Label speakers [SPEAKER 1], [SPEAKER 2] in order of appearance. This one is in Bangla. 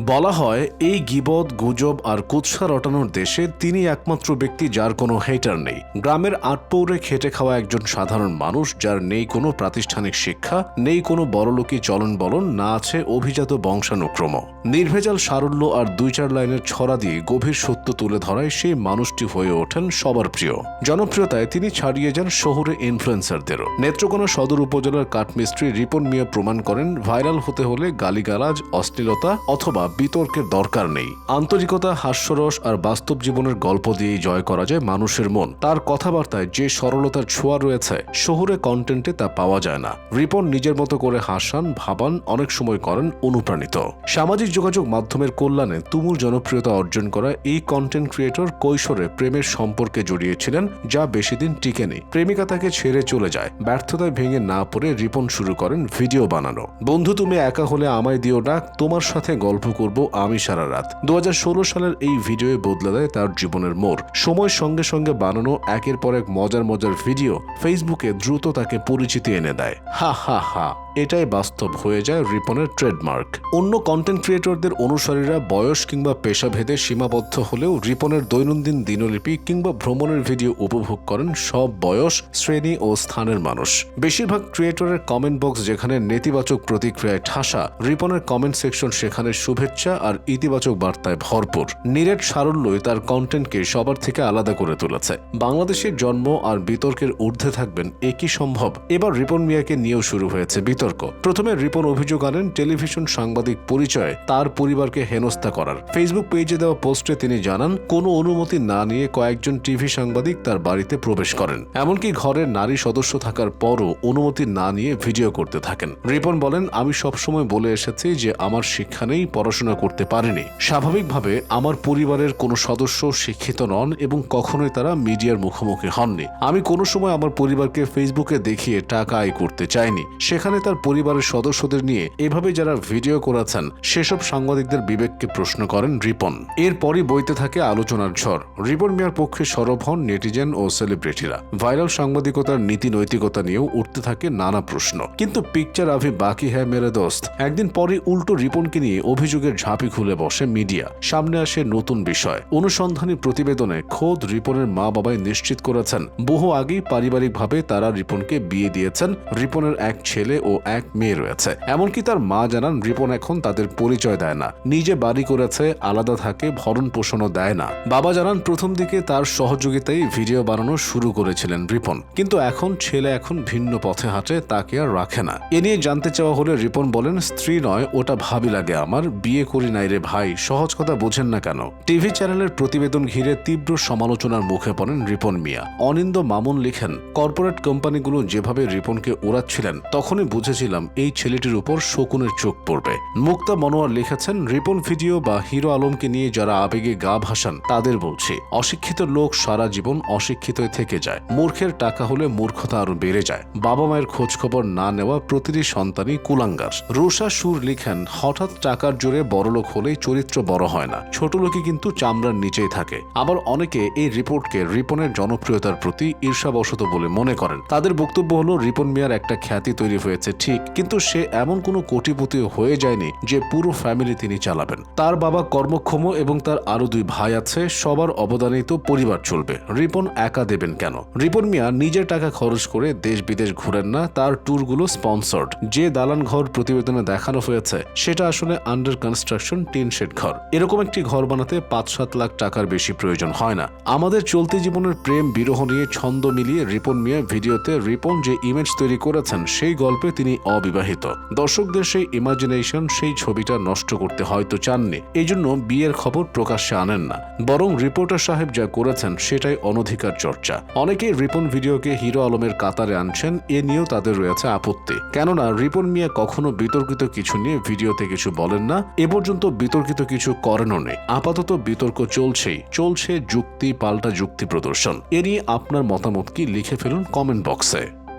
[SPEAKER 1] বলা হয়, এই গিবদ, গুজব আর কুৎসা রটানোর দেশে তিনি একমাত্র ব্যক্তি যার কোনো হেটার নেই। গ্রামের আটপৌরে খেটে খাওয়া একজন সাধারণ মানুষ যার নেই কোনো প্রাতিষ্ঠানিক শিক্ষা, নেই কোনো বড়লোকি চলন বলন না আছে অভিজাত বংশানুক্রম। নির্ভেজাল সারল্য আর দুই চার লাইনের ছড়া দিয়ে গভীর সত্য তুলে ধরায় সেই মানুষটি হয়ে ওঠেন সবার প্রিয়। জনপ্রিয়তায় তিনি ছাড়িয়ে যান শহুরে ইনফ্লুয়েন্সারদেরও নেত্রকোনা সদর উপজেলার কাঠমিস্ত্রি রিপন মিয়া প্রমাণ করেন, ভাইরাল হতে হলে গালিগালাজ, অশ্লীলতা অথবা বিতর্কের দরকার নেই। আন্তরিকতা, হাস্যরস আর বাস্তব জীবনের গল্প দিয়েই জয় করা যায় মানুষের মন। তার কথাবার্তায় যে সরলতার ছোঁয়া রয়েছে, শহুরে কন্টেন্টে তা পাওয়া যায় না। রিপন নিজের মতো করে হাসান, ভাবান, অনেক সময় করেন অনুপ্রাণিত। সামাজিক যোগাযোগ মাধ্যমের কল্যাণে তুমুল জনপ্রিয়তা অর্জন করা এই কন্টেন্ট ক্রিয়েটর কৈশোরে প্রেমের সম্পর্কে জড়িয়েছিলেন, যা বেশি দিন টিকেনি। প্রেমিকা তাকে ছেড়ে চলে যায়। ব্যর্থতায় ভেঙে না পড়ে রিপন শুরু করেন ভিডিও বানানো। বন্ধু, তুমি একা হলে আমায় দিও ডাক তোমার সাথে গল্প করব আমি সারা রাত। দু হাজার ষোলো সালের এই ভিডিওয়ে বদলে দেয় তার জীবনের মোড়। সময়ের সঙ্গে সঙ্গে বানানো একের পর এক মজার মজার ভিডিও ফেসবুকে দ্রুত তাকে পরিচিতি এনে দেয়। হা হা হা। এটাই বাস্তব হয়ে যায় রিপনের ট্রেডমার্ক। অন্য কন্টেন্ট ক্রিয়েটরদের অনুসারীরা বয়স কিংবা পেশাভেদে সীমাবদ্ধ হলেও রিপনের দৈনন্দিন দিনলিপি কিংবা ভ্রমণের ভিডিও উপভোগ করেন সব বয়স, শ্রেণি ও স্থানের মানুষ। বেশিরভাগ ক্রিয়েটরের কমেন্ট বক্স যেখানে নেতিবাচক প্রতিক্রিয়ায় ঠাসা, রিপনের কমেন্ট সেকশন সেখানে শুভেচ্ছা আর ইতিবাচক বার্তায় ভরপুর। নিরেট সারল্যই তার কন্টেন্টকে সবার থেকে আলাদা করে তুলেছে। বাংলাদেশের জন্ম আর বিতর্কের ঊর্ধ্বে থাকবেন একই সম্ভব। এবার রিপন মিয়াকে নিয়েও শুরু হয়েছে বিতর্ক। প্রথমে রিপন অভিযোগ আনেন, টেলিভিশন সাংবাদিক পরিচয়ে তার পরিবারকে হেনস্থা করার। ফেসবুক পেজে দেওয়া পোস্টে তিনি জানান, কোনো অনুমতি না নিয়ে কয়েকজন টিভি সাংবাদিক তার বাড়িতে প্রবেশ করেন। এমনকি ঘরের নারী সদস্য থাকার পরও অনুমতি না নিয়ে ভিডিও করতে থাকেন। রিপন বলেন, আমি সবসময় বলে এসেছি যে আমার শিক্ষা নেই, পড়াশোনা করতে পারিনি। স্বাভাবিকভাবে আমার পরিবারের কোনো সদস্য শিক্ষিত নন এবং কখনোই তারা মিডিয়ার মুখোমুখি হননি। আমি কোনো সময় আমার পরিবারকে ফেসবুকে দেখিয়ে টাকা আয় করতে চাইনি। সেখানে তার পরিবারের সদস্যদের নিয়ে এভাবে যারা ভিডিও করেছেন, সেসব সাংবাদিকদের বিবেককে প্রশ্ন করেন রিপন। এরপরই বইতে থাকে আলোচনার ঝড়। রিপন মিয়ার পক্ষে সরব হন নেটিজেন ও সেলিব্রিটিরা। ভাইরাল সাংবাদিকতার নীতি নৈতিকতা নিয়েও উঠতে থাকে নানা প্রশ্ন। কিন্তু পিকচার আভি বাকি হ্যায় মেরে দোস্ত। একদিন পরে উল্টো রিপনকে নিয়ে অভিযোগের ঝাঁপি খুলে বসে মিডিয়া। সামনে আসে নতুন বিষয়। অনুসন্ধানী প্রতিবেদনে খোদ রিপনের মা বাবাই নিশ্চিত করেছেন, বহু আগেই পারিবারিকভাবে তারা রিপনকে বিয়ে দিয়েছেন। রিপনের এক ছেলে ও এক মেয়ে রয়েছে। এমনকি তার মা জানান, রিপন এখন তাদের পরিচয় দেয় না। নিজে বাড়ি করেছে, আলাদা থাকে, ভরণ পোষণও দেয় না। বাবা জানান, প্রথম দিকে তার সহযোগিতায় ভিডিও বানানো শুরু করেছিলেন রিপন। কিন্তু এখন ছেলে এখন ভিন্ন পথে হাঁটে, তাকে আর রাখে না। এ নিয়ে জানতে চাওয়া হলে রিপন বলেন, স্ত্রী নয়, ওটা ভাবি লাগে আমার, বিয়ে করি নাই রে ভাই, সহজ কথা বোঝেন না কেন? টিভি চ্যানেলের প্রতিবেদন ঘিরে তীব্র সমালোচনার মুখে পড়েন রিপন মিয়া। অনিন্দ মামুন লিখেন, কর্পোরেট কোম্পানিগুলো যেভাবে রিপনকে ওড়াচ্ছিলেন, তখনই বুঝেছিলাম এই ছেলেটির উপর শকুনের চোখ পড়বে। মুক্তা মনোয়ার লিখেছেন, রিপন ভিডিও বা হিরো আলমকে নিয়ে যারা আবেগে গা ভাসান, তাদের বলছি, অশিক্ষিত লোক সারা জীবন অশিক্ষিত থেকে যায়। মূর্খের টাকা হলে মূর্খতা আরও বেড়ে যায়। বাবা মায়ের খোঁজ খবর না নেওয়া প্রতিটি সন্তানই কুলাঙ্গার। রুষা সুর লিখেন, হঠাৎ টাকার জোরে বড়লোক হলেই চরিত্র বড় হয় না। ছোট লোকই কিন্তু চামড়ার নিচেই থাকে। আবার অনেকে এই রিপোর্টকে রিপনের জনপ্রিয়তার প্রতি ঈর্ষাবশত বলে মনে করেন। তাদের বক্তব্য হলো, রিপন মিয়ার একটা খ্যাতি তৈরি হয়েছে ঠিক, কিন্তু সে এমন কোনো কোটিপতি হয়ে যায়নি যে পুরো ফ্যামিলি তিনি চালাবেন। তার বাবা কর্মক্ষম এবং তার আরও দুই ভাই আছে, সবার অবদানেই তো পরিবার চলবে। রিপন একা দেবেন কেন? রিপন মিয়া নিজের টাকা খরচ করে দেশ বিদেশ ঘুরেন না, তার ট্যুরগুলো স্পন্সর্ড যে দালান ঘর প্রতিবেদনে দেখানো হয়েছে, সেটা আসলে আন্ডার কনস্ট্রাকশন টিন শেড ঘর। এরকম একটি ঘর বানাতে পাঁচ সাত লাখ টাকার বেশি প্রয়োজন হয় না। আমাদের চলতি জীবনের প্রেম বিরহ নিয়ে ছন্দ মিলিয়ে রিপন মিয়া ভিডিওতে রিপন যে ইমেজ তৈরি করেছেন, সেই গল্পে তিনি অবিবাহিত। দর্শকদের সেই ইমাজিনেশন সেই ছবিটা নষ্ট করতে হয়তো চাননি। এই জন্য বিয়ের খবর প্রকাশ্যে আনেন না। বরং রিপোর্টার সাহেব যা করেছেন, সেটাই অনধিকার চর্চা। অনেকেই রিপন ভিডিওকে হিরো আলমের কাতারে আনছেন, এ নিয়েও তাদের রয়েছে আপত্তি। কেননা রিপন মিয়া কখনো বিতর্কিত কিছু নিয়ে ভিডিওতে কিছু বলেন না। এ পর্যন্ত বিতর্কিত কিছু করেনও নেই আপাতত বিতর্ক চলছেই। চলছে যুক্তি, পাল্টা যুক্তি প্রদর্শন। এ নিয়ে আপনার মতামত কি, লিখে ফেলুন কমেন্ট বক্সে।